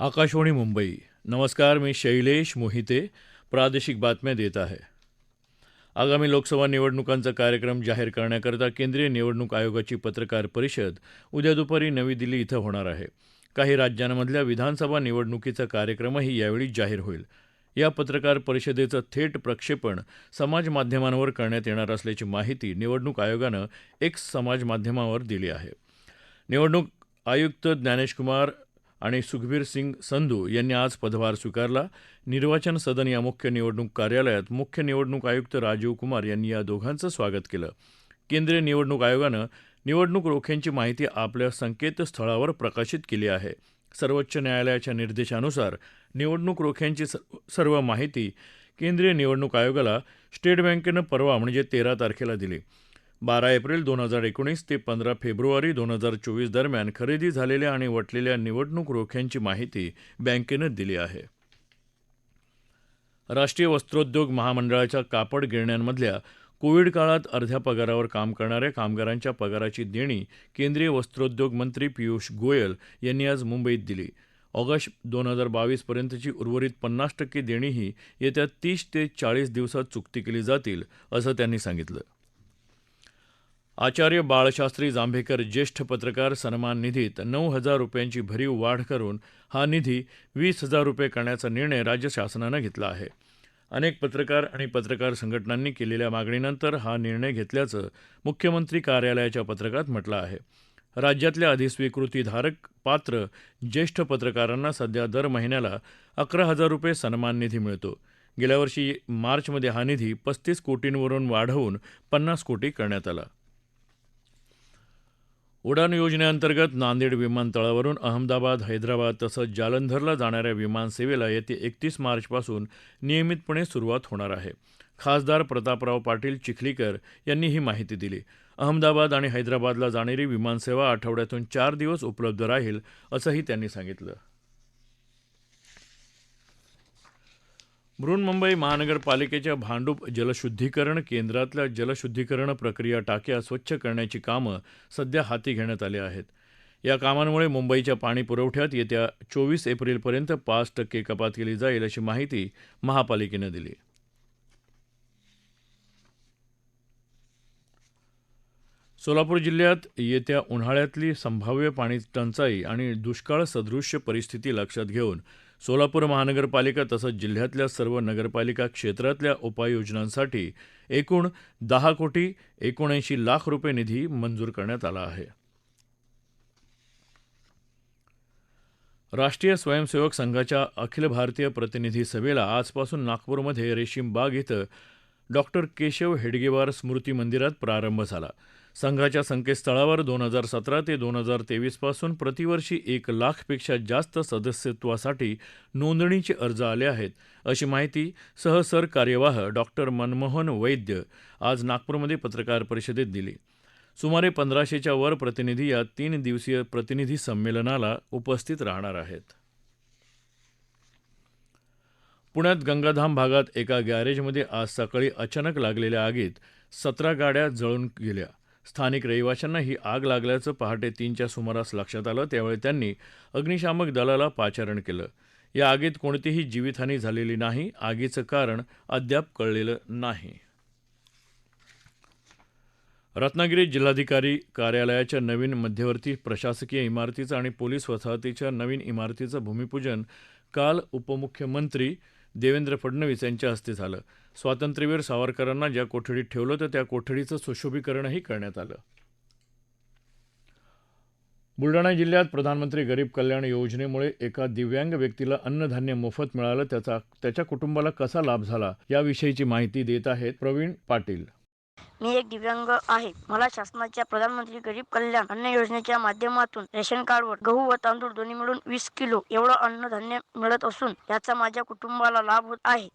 आकाशवाणी मुंबई. नमस्कार मी शैलेश मोहिते प्रादेशिक बातम्या देत आहे. आगामी लोकसभा निवडणुकांचा कार्यक्रम जाहीर करण्याकरता केंद्रीय निवडणूक आयोगाची पत्रकार परिषद उद्या दुपारी नवी दिल्ली इथं होणार आहे. काही राज्यांमधल्या विधानसभा निवडणुकीचा कार्यक्रमही यावेळी जाहीर होईल. या पत्रकार परिषदेचं थेट प्रक्षेपण समाज माध्यमांवर करण्यात येणार असल्याची माहिती निवडणूक आयोगानं एक्स समाजमाध्यमावर दिली आहे. निवडणूक आयुक्त ज्ञानेशकुमार आणि सुखबीर सिंग संधू यांनी आज पदभार स्वीकारला. निर्वाचन सदन या मुख्य निवडणूक कार्यालयात मुख्य निवडणूक आयुक्त राजीव कुमार यांनी या दोघांचं स्वागत केलं. केंद्रीय निवडणूक आयोगानं निवडणूक रोख्यांची माहिती आपल्या संकेतस्थळावर प्रकाशित केली आहे. सर्वोच्च न्यायालयाच्या निर्देशानुसार निवडणूक रोख्यांची सर्व माहिती केंद्रीय निवडणूक आयोगाला स्टेट बँकेनं परवा म्हणजे तेरा तारखेला दिली. बारा एप्रिल दोन हजार एकोणीस ते पंधरा फेब्रुवारी दोन हजार चोवीस दरम्यान खरेदी झालेल्या आणि वटलेल्या निवडणूक रोख्यांची माहिती बँकेनं दिली आहे. राष्ट्रीय वस्त्रोद्योग महामंडळाच्या कापड गिरण्यांमधल्या कोविड काळात अर्ध्या पगारावर काम करणाऱ्या कामगारांच्या पगाराची देणी केंद्रीय वस्त्रोद्योग मंत्री पियुष गोयल यांनी आज मुंबईत दिली. ऑगस्ट दोन हजार बावीसपर्यंतची उर्वरित पन्नास टक्के देणीही येत्या तीस ते चाळीस दिवसात चुकती केली जातील असं त्यांनी सांगितलं. आचार्य बाळशास्त्री जांभेकर ज्येष्ठ पत्रकार सन्मान निधीत नऊ हजार रुपयांची भरीव वाढ करून हा निधी वीस हजार रुपये करण्याचा निर्णय राज्य शासनानं घेतला आहे. अनेक पत्रकार आणि पत्रकार संघटनांनी केलेल्या मागणीनंतर हा निर्णय घेतल्याचं मुख्यमंत्री कार्यालयाच्या पत्रकात म्हटलं आहे. राज्यातल्या अधिस्वीकृतीधारक पात्र ज्येष्ठ पत्रकारांना सध्या दर महिन्याला अकरा हजार रुपये सन्मान निधी मिळतो. गेल्या वर्षी मार्चमध्ये हा निधी पस्तीस कोटींवरून वाढवून पन्नास कोटी करण्यात आला. उडान योजनेअंतर्गत नांदेड विमानतळावरून अहमदाबाद हैदराबाद तसंच जालंधरला जाणाऱ्या विमानसेवेला येत्या एकतीस मार्चपासून नियमितपणे सुरुवात होणार आहे. खासदार प्रतापराव पाटील चिखलीकर यांनी ही माहिती दिली. अहमदाबाद आणि हैदराबादला जाणारी विमानसेवा आठवड्यातून चार दिवस उपलब्ध राहील असंही त्यांनी सांगितलं. बृहन्मुंबई महानगरपालिकेच्या भांडूप जलशुद्धीकरण केंद्रातल्या जलशुद्धीकरण प्रक्रिया टाक्या स्वच्छ करण्याची कामं सध्या हाती घेण्यात आली आहेत. या कामांमुळे मुंबईच्या पाणी पुरवठ्यात येत्या चोवीस एप्रिलपर्यंत पाच टक्के कपात केली जाईल अशी माहिती महापालिकेनं दिली. सोलापूर जिल्ह्यात येत्या उन्हाळ्यातली संभाव्य पाणी टंचाई आणि दुष्काळ सदृश्य परिस्थिती लक्षात घेऊन सोलापूर महानगरपालिका तसंच जिल्ह्यातल्या सर्व नगरपालिका क्षेत्रातल्या उपाययोजनांसाठी एकूण दहा कोटी एकोणऐंशी लाख रुपये निधी मंजूर करण्यात आला आहे. राष्ट्रीय स्वयंसेवक संघाच्या अखिल भारतीय प्रतिनिधी सभेला आजपासून नागपूरमध्ये रेशीम बाग इथं डॉक्टर केशव हेडगेवार स्मृती मंदिरात प्रारंभ झाला. संघाच्या संकेतस्थळावर दोन हजार सतरा ते दोन हजार तेवीसपासून प्रतिवर्षी एक लाखपेक्षा जास्त सदस्यत्वासाठी नोंदणीचे अर्ज आले आहेत. अशी माहिती सहसर कार्यवाह डॉक्टर मनमोहन वैद्य आज नागपूरमध्ये पत्रकार परिषदेत दिली. सुमारे पंधराशेच्या वर प्रतिनिधी या तीन दिवसीय प्रतिनिधी संमेलनाला उपस्थित राहणार आहेत. पुण्यात गंगाधाम भागात एका गॅरेजमध्ये आज सकाळी अचानक लागलेल्या आगीत सतरा गाड्या जळून गेल्या. स्थानिक रहिवाशांना ही आग लागल्याचं पहाटे तीनच्या सुमारास लक्षात आलं त्यावेळी त्यांनी अग्निशामक दलाला पाचारण केलं. या आगीत कोणतीही जीवितहानी झालेली नाही आगीचं कारण अद्याप कळलेलं नाही. रत्नागिरी जिल्हाधिकारी कार्यालयाच्या नवीन मध्यवर्ती प्रशासकीय इमारतीचं आणि पोलीस वसाहतीच्या नवीन इमारतीचं भूमिपूजन काल उपमुख्यमंत्री देवेंद्र फडणवीस यांच्या हस्ते झालं. स्वातंत्र्यवीर सावरकरांना ज्या कोठडीत ठेवलं होतं त्या कोठडीचं सुशोभीकरणही करण्यात आलं. बुलढाणा जिल्ह्यात प्रधानमंत्री गरीब कल्याण योजनेमुळे एका दिव्यांग व्यक्तीला अन्नधान्य मोफत मिळालं त्याचा त्याच्या कुटुंबाला कसा लाभ झाला याविषयीची माहिती देत आहेत प्रवीण पाटील. मी एक दिव्यांग आहे. मला शासनाच्या प्रधानमंत्री गरीब कल्याण अन्न योजनेच्या माध्यमातून रेशन कार्डवर गहू व तांदूळ दोन्ही मिळून वीस किलो एवढं अन्नधान्य मिळत असून याचा माझ्या कुटुंबाला लाभ होत आहे.